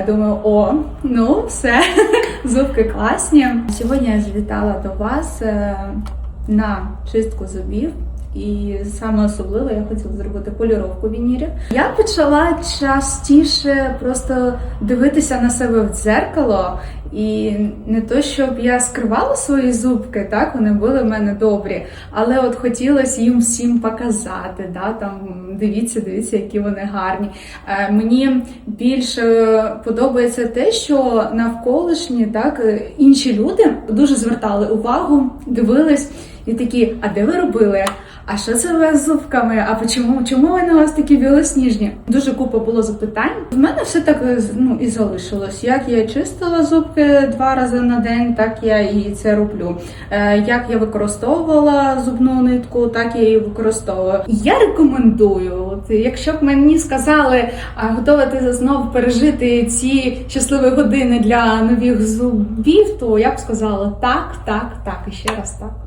Я думаю, о, ну все, зубки класні. Сьогодні я завітала до вас е, на чистку зубів. І саме особливо я хотіла зробити поліровку вінірів. Я почала частіше просто дивитися на себе в дзеркало, і не то, щоб я скривала свої зубки, так вони були в мене добрі, але от хотілося їм всім показати. Да, там дивіться, дивіться, які вони гарні. Е, мені більше подобається те, що навколишні так інші люди дуже звертали увагу, дивились і такі, а де ви робили? А що це у вас з зубками? А чому, чому вони у вас такі білосніжні? Дуже купа було запитань. В мене все так ну, і залишилось. Як я чистила зубки два рази на день, так я і це роблю. Е, як я використовувала зубну нитку, так я її використовую. Я рекомендую, от, якщо б мені сказали, а готова ти знову пережити ці щасливі години для нових зубів, то я б сказала так, так, так і ще раз так.